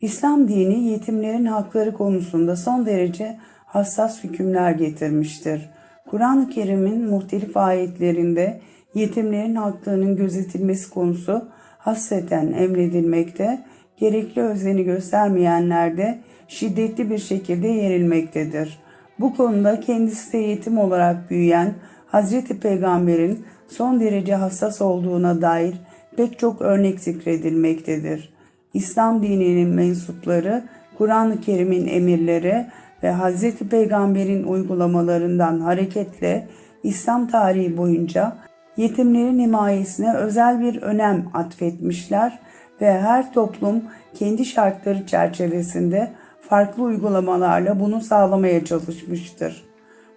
İslam dini yetimlerin hakları konusunda son derece hassas hükümler getirmiştir. Kur'an-ı Kerim'in muhtelif ayetlerinde yetimlerin haklarının gözetilmesi konusu hasreten emredilmekte, gerekli özeni göstermeyenler de şiddetli bir şekilde yerilmektedir. Bu konuda kendisi de yetim olarak büyüyen Hazreti Peygamber'in son derece hassas olduğuna dair pek çok örnek zikredilmektedir. İslam dininin mensupları, Kur'an-ı Kerim'in emirleri ve Hz. Peygamber'in uygulamalarından hareketle İslam tarihi boyunca yetimlerin himayesine özel bir önem atfetmişler ve her toplum kendi şartları çerçevesinde farklı uygulamalarla bunu sağlamaya çalışmıştır.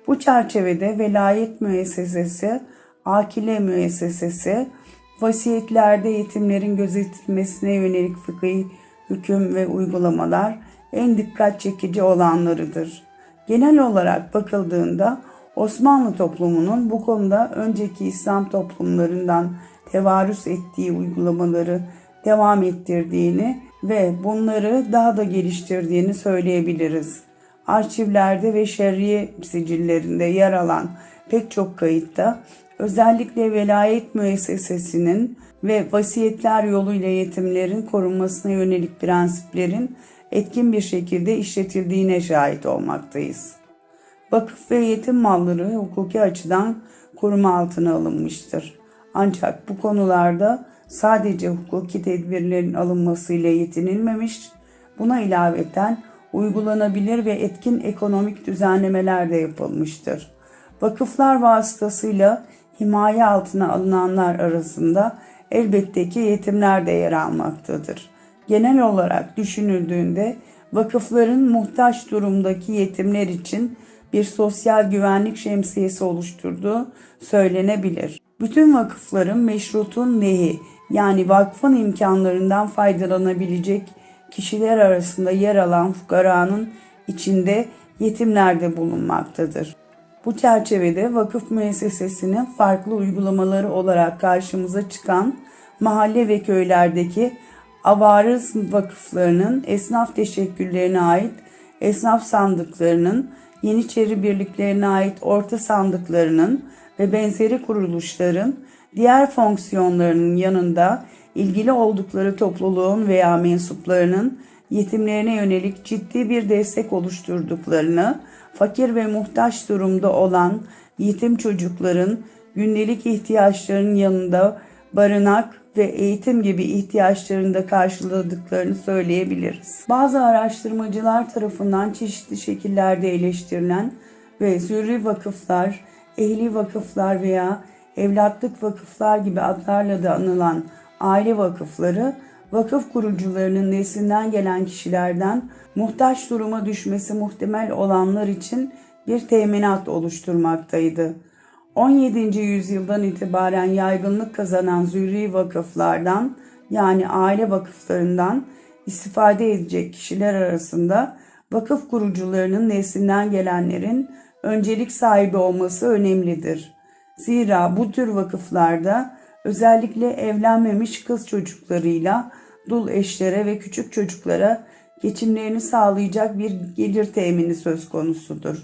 Bu çerçevede velayet müessesesi, akile müessesesi, vasiyetlerde yetimlerin gözetilmesine yönelik fıkhi hüküm ve uygulamalar en dikkat çekici olanlarıdır. Genel olarak bakıldığında Osmanlı toplumunun bu konuda önceki İslam toplumlarından tevarüs ettiği uygulamaları devam ettirdiğini ve bunları daha da geliştirdiğini söyleyebiliriz. Arşivlerde ve şerriye sicillerinde yer alan pek çok kayıtta özellikle velayet müessesesinin ve vasiyetler yoluyla yetimlerin korunmasına yönelik prensiplerin etkin bir şekilde işletildiğine şahit olmaktayız. Vakıf ve yetim malları hukuki açıdan koruma altına alınmıştır. Ancak bu konularda sadece hukuki tedbirlerin alınmasıyla yetinilmemiş, buna ilaveten uygulanabilir ve etkin ekonomik düzenlemeler de yapılmıştır. Vakıflar vasıtasıyla himaye altına alınanlar arasında elbette ki yetimler de yer almaktadır. Genel olarak düşünüldüğünde vakıfların muhtaç durumdaki yetimler için bir sosyal güvenlik şemsiyesi oluşturduğu söylenebilir. Bütün vakıfların meşrutun nehi yani vakfın imkanlarından faydalanabilecek kişiler arasında yer alan fukaranın içinde yetimler de bulunmaktadır. Bu çerçevede vakıf müessesesinin farklı uygulamaları olarak karşımıza çıkan mahalle ve köylerdeki avarız vakıflarının esnaf teşekküllerine ait esnaf sandıklarının, Yeniçeri birliklerine ait orta sandıklarının ve benzeri kuruluşların diğer fonksiyonlarının yanında ilgili oldukları topluluğun veya mensuplarının yetimlerine yönelik ciddi bir destek oluşturduklarını, fakir ve muhtaç durumda olan yetim çocukların gündelik ihtiyaçlarının yanında barınak ve eğitim gibi ihtiyaçlarını da karşıladıklarını söyleyebiliriz. Bazı araştırmacılar tarafından çeşitli şekillerde eleştirilen ve zürri vakıflar, ehli vakıflar veya evlatlık vakıflar gibi adlarla da anılan aile vakıfları vakıf kurucularının neslinden gelen kişilerden muhtaç duruma düşmesi muhtemel olanlar için bir teminat oluşturmaktaydı. 17. yüzyıldan itibaren yaygınlık kazanan zürri vakıflardan yani aile vakıflarından istifade edecek kişiler arasında vakıf kurucularının neslinden gelenlerin öncelik sahibi olması önemlidir. Zira bu tür vakıflarda özellikle evlenmemiş kız çocuklarıyla dul eşlere ve küçük çocuklara geçimlerini sağlayacak bir gelir temini söz konusudur.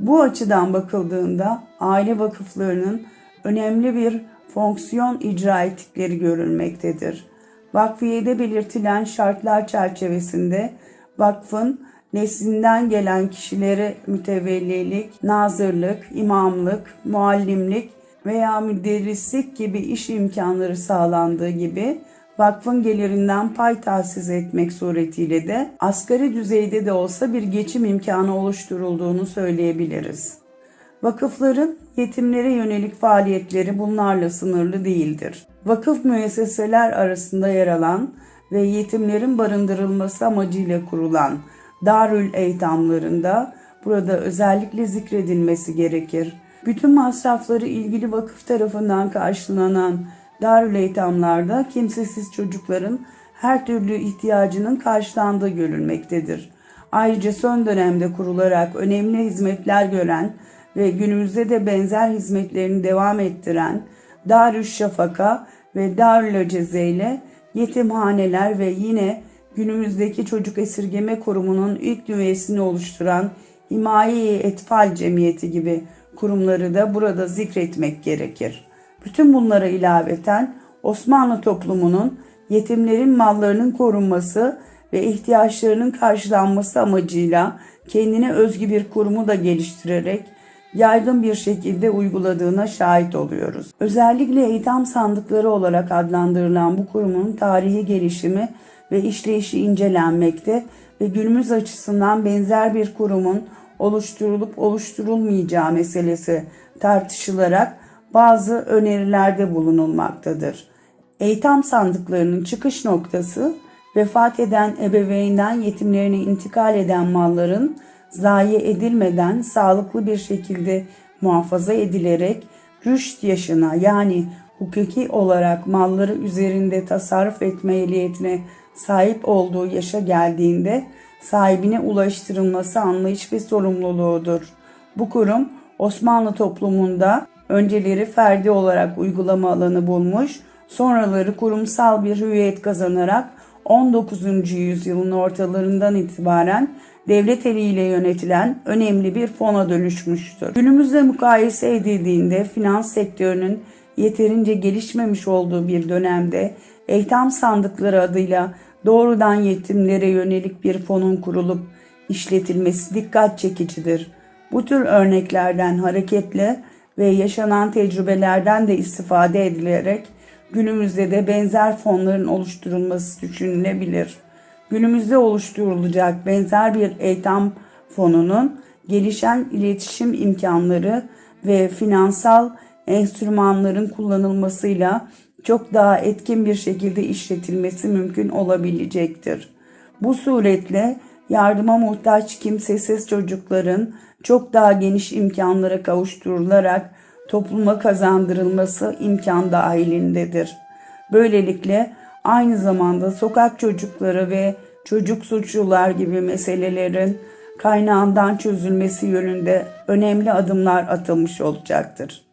Bu açıdan bakıldığında aile vakıflarının önemli bir fonksiyon icra ettikleri görülmektedir. Vakfiyede belirtilen şartlar çerçevesinde vakfın neslinden gelen kişilere mütevellilik, nazırlık, imamlık, muallimlik veya müderrislik gibi iş imkanları sağlandığı gibi vakfın gelirinden pay tahsis etmek suretiyle de asgari düzeyde de olsa bir geçim imkanı oluşturulduğunu söyleyebiliriz. Vakıfların yetimlere yönelik faaliyetleri bunlarla sınırlı değildir. Vakıf müesseseler arasında yer alan ve yetimlerin barındırılması amacıyla kurulan Darül Eytamlarında burada özellikle zikredilmesi gerekir. Bütün masrafları ilgili vakıf tarafından karşılanan Darül Eytamlarda kimsesiz çocukların her türlü ihtiyacının karşılandığı görülmektedir. Ayrıca son dönemde kurularak önemli hizmetler gören ve günümüzde de benzer hizmetlerini devam ettiren Darüş Şafaka ve Darül Aceze ile yetimhaneler ve yine günümüzdeki çocuk esirgeme kurumunun ilk nüvesini oluşturan Himaye-i Etfal Cemiyeti gibi kurumları da burada zikretmek gerekir. Bütün bunlara ilaveten Osmanlı toplumunun yetimlerin mallarının korunması ve ihtiyaçlarının karşılanması amacıyla kendine özgü bir kurumu da geliştirerek yaygın bir şekilde uyguladığına şahit oluyoruz. Özellikle eğitim sandıkları olarak adlandırılan bu kurumun tarihi gelişimi ve işleyişi incelenmekte ve günümüz açısından benzer bir kurumun oluşturulup oluşturulmayacağı meselesi tartışılarak bazı önerilerde bulunulmaktadır. Eğitim sandıklarının çıkış noktası vefat eden ebeveynden yetimlerine intikal eden malların zayi edilmeden sağlıklı bir şekilde muhafaza edilerek rüşt yaşına yani hukuki olarak malları üzerinde tasarruf etme ehliyetine sahip olduğu yaşa geldiğinde sahibine ulaştırılması anlayış ve sorumluluğudur. Bu kurum Osmanlı toplumunda önceleri ferdi olarak uygulama alanı bulmuş, sonraları kurumsal bir hüviyet kazanarak 19. yüzyılın ortalarından itibaren devlet eliyle yönetilen önemli bir fona dönüşmüştür. Günümüzde mukayese edildiğinde finans sektörünün yeterince gelişmemiş olduğu bir dönemde eğitim sandıkları adıyla doğrudan yetimlere yönelik bir fonun kurulup işletilmesi dikkat çekicidir. Bu tür örneklerden hareketle ve yaşanan tecrübelerden de istifade edilerek günümüzde de benzer fonların oluşturulması düşünülebilir. Günümüzde oluşturulacak benzer bir eğitim fonunun gelişen iletişim imkanları ve finansal enstrümanların kullanılmasıyla çok daha etkin bir şekilde işletilmesi mümkün olabilecektir. Bu suretle yardıma muhtaç kimsesiz çocukların çok daha geniş imkanlara kavuşturularak topluma kazandırılması imkan dahilindedir. Böylelikle aynı zamanda sokak çocukları ve çocuk suçlular gibi meselelerin kaynağından çözülmesi yönünde önemli adımlar atılmış olacaktır.